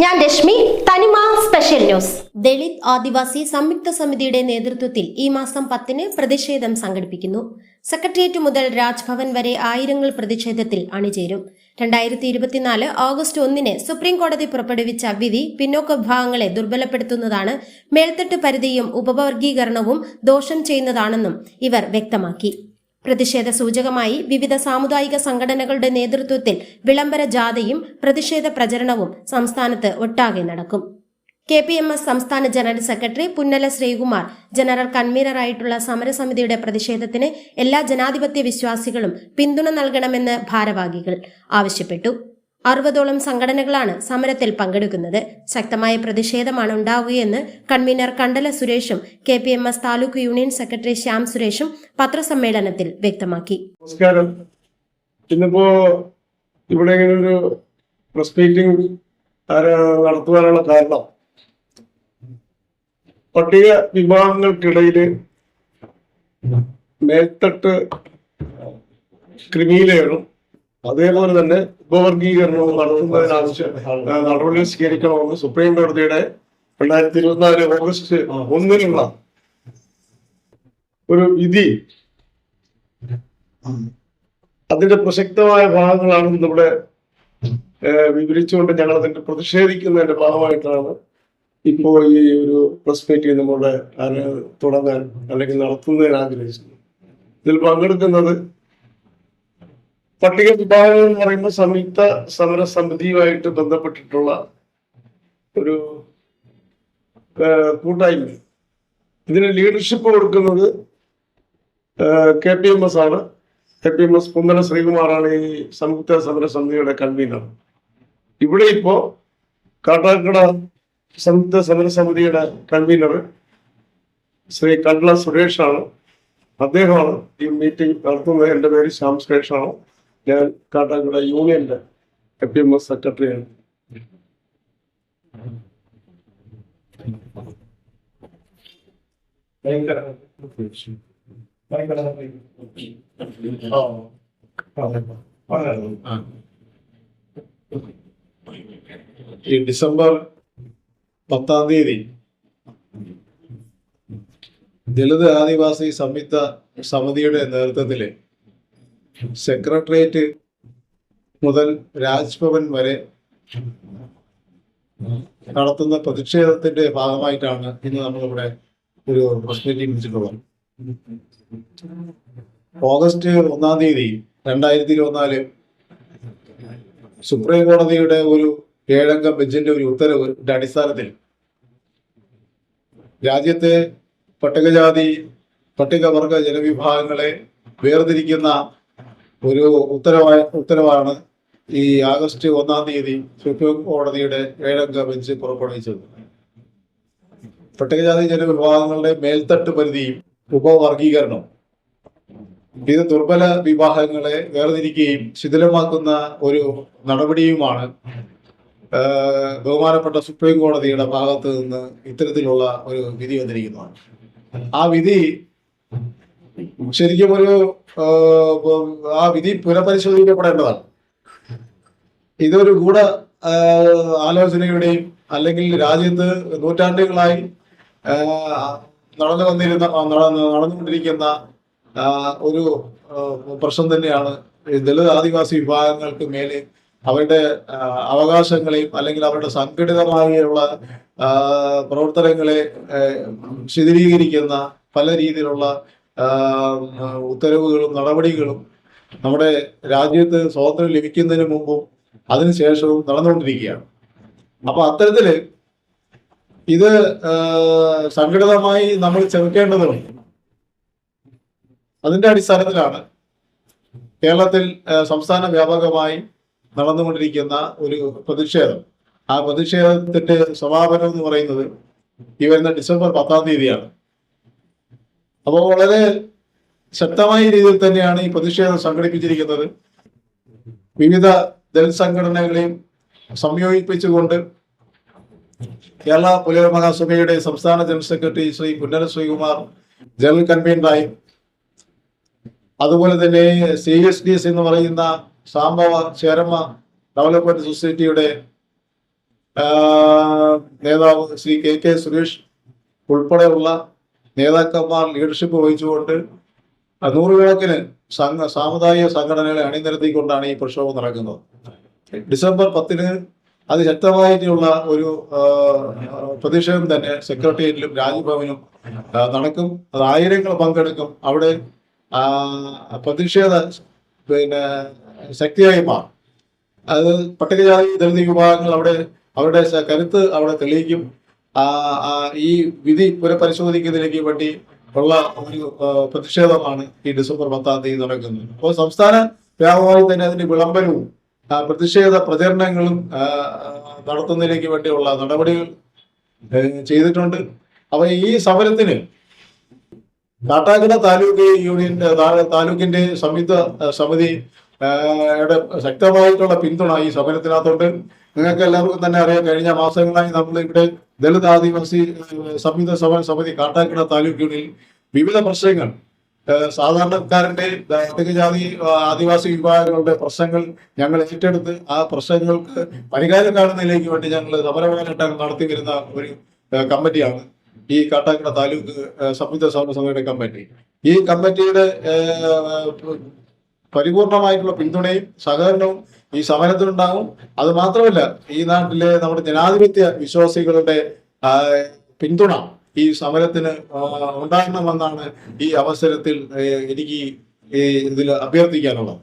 ഞാൻ രശ്മി തനിമ special news Dalit ആദിവാസി സംയുക്ത സമിതിയുടെ നേതൃത്വത്തിൽ ഈ മാസം പത്തിന് പ്രതിഷേധം സംഘടിപ്പിക്കുന്നു. സെക്രട്ടേറിയറ്റ് മുതൽ രാജ്ഭവൻ വരെ ആയിരങ്ങൾ പ്രതിഷേധത്തിൽ അണിചേരും. രണ്ടായിരത്തി ഇരുപത്തിനാല് ഓഗസ്റ്റ് ഒന്നിന് സുപ്രീം കോടതി പുറപ്പെടുവിച്ച വിധി പിന്നോക്ക വിഭാഗങ്ങളെ ദുർബലപ്പെടുത്തുന്നതാണ് മേൽത്തട്ട് പരിധിയും ഉപവർഗീകരണവും ദോഷം ചെയ്യുന്നതാണെന്നും ഇവർ വ്യക്തമാക്കി. പ്രതിഷേധ സൂചകമായി വിവിധ സാമുദായിക സംഘടനകളുടെ നേതൃത്വത്തിൽ വിളംബര ജാഥയും പ്രതിഷേധ പ്രചരണവും സംസ്ഥാനത്ത് ഒട്ടാകെ നടക്കും. കെ പി എം എസ് സംസ്ഥാന general secretary Punnala Sreekumar general കൺവീനറായിട്ടുള്ള സമരസമിതിയുടെ പ്രതിഷേധത്തിന് എല്ലാ ജനാധിപത്യ വിശ്വാസികളും പിന്തുണ നൽകണമെന്ന് ഭാരവാഹികൾ ആവശ്യപ്പെട്ടു. അറുപതോളം സംഘടനകളാണ് സമരത്തിൽ പങ്കെടുക്കുന്നത്. ശക്തമായ പ്രതിഷേധമാണ് ഉണ്ടാവുകയെന്ന് കൺവീനർ കണ്ടല സുരേഷും K P M S taluk union secretary Shyam സുരേഷും പത്രസമ്മേളനത്തിൽ വ്യക്തമാക്കി. നമസ്കാരം. ഇവിടെ ഒരു പ്രസ് മീറ്റിംഗ് നടത്തുവാനുള്ള കാരണം? പട്ടിക വിഭാഗങ്ങൾക്കിടയിൽ മേത്തട്ട് ക്രിമിനലുകളും അതേപോലെ തന്നെ ഉപവർഗീകരണവും നടത്തുന്നതിനാവശ്യം നടപടികൾ സ്വീകരിക്കണമെന്ന് സുപ്രീം കോടതിയുടെ രണ്ടായിരത്തി ഇരുപത്തിനാല് ഓഗസ്റ്റ് ഒന്നിനുള്ള ഒരു വിധി. അതിന്റെ പ്രസക്തമായ ഭാഗങ്ങളാണ് ഇന്നിവിടെ വിവരിച്ചുകൊണ്ട് ഞങ്ങൾ അതിന്റെ പ്രതിഷേധിക്കുന്നതിന്റെ ഭാഗമായിട്ടാണ് ഇപ്പോൾ ഈ ഒരു പ്രസ് മീറ്റിംഗ് നമ്മുടെ തുടങ്ങാൻ അല്ലെങ്കിൽ നടത്തുന്നതിന് ആഗ്രഹിച്ചത്. ഇതിൽ പങ്കെടുക്കുന്നത് പട്ടിക വിഭാഗം എന്ന് പറയുന്ന സംയുക്ത സമര സമിതിയുമായിട്ട് ബന്ധപ്പെട്ടിട്ടുള്ള ഒരു കൂട്ടായ്മ. ഇതിന് ലീഡർഷിപ്പ് കൊടുക്കുന്നത് കെ പി എം എസ് ആണ്. K P M S Kunnala ശ്രീകുമാറാണ് ഈ സംയുക്ത സമര സമിതിയുടെ കൺവീനർ ഇവിടെ ഇപ്പോ കാട്ടാക്കട സംയുക്ത സമര സമിതിയുടെ കൺവീനർ ശ്രീ കണ്ട്ല സുരേഷാണ്. അദ്ദേഹമാണ് ഈ മീറ്റിംഗ് നടത്തുന്നത്. എന്റെ പേര് ശ്യാം സുരേഷാണ്. ഞാൻ കാട്ടാക്കട യൂണിയന്റെ കെ പി എം എസ് സെക്രട്ടറിയാണ് ഈ ഡിസംബർ പത്താം തീയതി ദളിത് ആദിവാസി സംയുക്ത സമിതിയുടെ നേതൃത്വത്തിൽ സെക്രട്ടേറിയറ്റ് മുതൽ രാജ്ഭവൻ വരെ നടത്തുന്ന പ്രതിഷേധത്തിന്റെ ഭാഗമായിട്ടാണ് ഇന്ന് നമ്മളിവിടെ ഒരു പ്രസ് മീറ്റിംഗ് വെച്ചിട്ടുള്ളത് ഓഗസ്റ്റ് ഒന്നാം തീയതി രണ്ടായിരത്തി ഇരുപത്തിനാല് സുപ്രീം കോടതിയുടെ ഒരു ഏഴംഗ ബെഞ്ചിന്റെ ഒരു ഉത്തരവിന്റെ അടിസ്ഥാനത്തിൽ രാജ്യത്തെ പട്ടികജാതി പട്ടികവർഗ ജനവിഭാഗങ്ങളെ വേർതിരിക്കുന്ന ഒരു ഉത്തരവായ ഉത്തരവാണ് ഈ ആഗസ്റ്റ് ഒന്നാം തീയതി സുപ്രീം കോടതിയുടെ ഏഴംഗ ബെഞ്ച് പുറപ്പെടുവിച്ചത്. പട്ടികജാതി ജനവിഭാഗങ്ങളുടെ മേൽത്തട്ട് പരിധിയും ഉപവർഗീകരണവും. ഇത് ദുർബല വിവാഹങ്ങളെ വേർതിരിക്കുകയും ശിഥിലമാക്കുന്ന ഒരു നടപടിയുമാണ് ബഹുമാനപ്പെട്ട സുപ്രീം കോടതിയുടെ ഭാഗത്ത് നിന്ന് ഇത്തരത്തിലുള്ള ഒരു വിധി വന്നിരിക്കുന്നതാണ് ആ വിധി ശരിക്കും ഒരു ആ വിധി പുനഃപരിശോധിക്കപ്പെടേണ്ടതാണ്. ഇതൊരു ഗൂഢ ആലോചനയുടെയും അല്ലെങ്കിൽ രാജ്യത്ത് നൂറ്റാണ്ടുകളായി നടന്നു വന്നിരുന്ന നടന്നുകൊണ്ടിരിക്കുന്ന ഒരു പ്രശ്നം തന്നെയാണ് ദളിത് ആദിവാസി വിഭാഗങ്ങൾക്ക് മേലെ അവരുടെ അവകാശങ്ങളെയും അല്ലെങ്കിൽ അവരുടെ സംഘടിതമായുള്ള പ്രവർത്തനങ്ങളെ ശിഥിലീകരിക്കുന്ന പല രീതിയിലുള്ള ഉത്തരവുകളും നടപടികളും നമ്മുടെ രാജ്യത്ത് സ്വാതന്ത്ര്യം ലഭിക്കുന്നതിന് മുമ്പും അതിനുശേഷവും നടന്നുകൊണ്ടിരിക്കുകയാണ്. അപ്പൊ അത്തരത്തിൽ ഇത് സംഘടിതമായി നമ്മൾ ചെറുക്കേണ്ടതുണ്ട് അതിന്റെ അടിസ്ഥാനത്തിലാണ് കേരളത്തിൽ സംസ്ഥാന വ്യാപകമായി നടന്നുകൊണ്ടിരിക്കുന്ന ഒരു പ്രതിഷേധം. ആ പ്രതിഷേധത്തിന്റെ സമാപനം എന്ന് പറയുന്നത് ഈ വരുന്ന ഡിസംബർ പത്താം തീയതിയാണ്. അപ്പോൾ വളരെ ശക്തമായ രീതിയിൽ തന്നെയാണ് ഈ പ്രതിഷേധം സംഘടിപ്പിച്ചിരിക്കുന്നത്. വിവിധ ദളിത് സംഘടനകളെയും സംയോജിപ്പിച്ചുകൊണ്ട് കേരള പുലയ മഹാസഭയുടെ സംസ്ഥാന general secretary Shri Punnala Sreekumar general കൺവീനറായി അതുപോലെ തന്നെ സി എസ് ഡി എസ് എന്ന് പറയുന്ന സാംബവ ചേരമ്മ ഡെവലപ്മെന്റ് സൊസൈറ്റിയുടെ നേതാവ് ശ്രീ കെ കെ സുരേഷ് ഉൾപ്പെടെയുള്ള നേതാക്കന്മാർ ലീഡർഷിപ്പ് വഹിച്ചുകൊണ്ട് നൂറുകണക്കിന് സംഘ സാമുദായിക സംഘടനകളെ അണിനിരത്തിക്കൊണ്ടാണ് ഈ പ്രക്ഷോഭം നടക്കുന്നത്. ഡിസംബർ പത്തിന് അതിശക്തമായിട്ടുള്ള ഒരു പ്രതിഷേധം തന്നെ സെക്രട്ടേറിയറ്റിലും രാജ്ഭവനും നടക്കും. അത് ആയിരങ്ങൾ പങ്കെടുക്കും. അവിടെ പ്രതിഷേധ പിന്നെ ശക്തിയായി മാറും. അത് പട്ടികജാതി ദളിത് വിഭാഗങ്ങൾ അവിടെ അവരുടെ കരുത്ത് അവിടെ തെളിയിക്കും. ഈ വിധി പുനഃപരിശോധിക്കുന്നതിലേക്ക് വേണ്ടി ഉള്ള ഒരു പ്രതിഷേധമാണ് ഈ ഡിസംബർ പത്താം തീയതി നടക്കുന്നത്. അപ്പോൾ സംസ്ഥാന വ്യാപകമായി തന്നെ അതിന്റെ വിളംബരവും പ്രതിഷേധ പ്രചരണങ്ങളും നടത്തുന്നതിലേക്ക് വേണ്ടിയുള്ള നടപടികൾ ചെയ്തിട്ടുണ്ട്. അപ്പൊ ഈ സമരത്തിന് കാട്ടാക്കട താലൂക്ക് യൂണിയന്റെ താലൂക്കിന്റെ സംയുക്ത സമിതി ശക്തമായിട്ടുള്ള പിന്തുണ ഈ സമരത്തിനകത്തുണ്ട്. നിങ്ങൾക്ക് എല്ലാവർക്കും തന്നെ അറിയാം കഴിഞ്ഞ മാസങ്ങളായി നമ്മൾ ഇവിടെ ദളിത് ആദിവാസി സംയുക്ത സമര സമിതി കാട്ടാക്കട താലൂക്ക് യൂണിയനിൽ വിവിധ പ്രശ്നങ്ങൾ. സാധാരണക്കാരന്റെ ആ, ആദിവാസി വിഭാഗങ്ങളുടെ പ്രശ്നങ്ങൾ ഞങ്ങൾ ഏറ്റെടുത്ത് ആ പ്രശ്നങ്ങൾക്ക് പരിഹാരം കാണുന്നതിലേക്ക് വേണ്ടി ഞങ്ങൾ സമരപോരാട്ടങ്ങൾ നടത്തി വരുന്ന ഒരു കമ്മിറ്റിയാണ് ഈ കാട്ടാക്കട താലൂക്ക് സംയുക്ത സമര സമിതിയുടെ കമ്മിറ്റി. ഈ കമ്മിറ്റിയുടെ പരിപൂർണമായിട്ടുള്ള പിന്തുണയും സഹകരണവും ഈ സമരത്തിനുണ്ടാകും അത് മാത്രമല്ല ഈ നാട്ടിലെ നമ്മുടെ ജനാധിപത്യ വിശ്വാസികളുടെ പിന്തുണ ഈ സമരത്തിന് ഉണ്ടാകണമെന്നാണ് ഈ അവസരത്തിൽ എനിക്ക് ഇതിൽ അഭ്യർത്ഥിക്കാനുള്ളത്.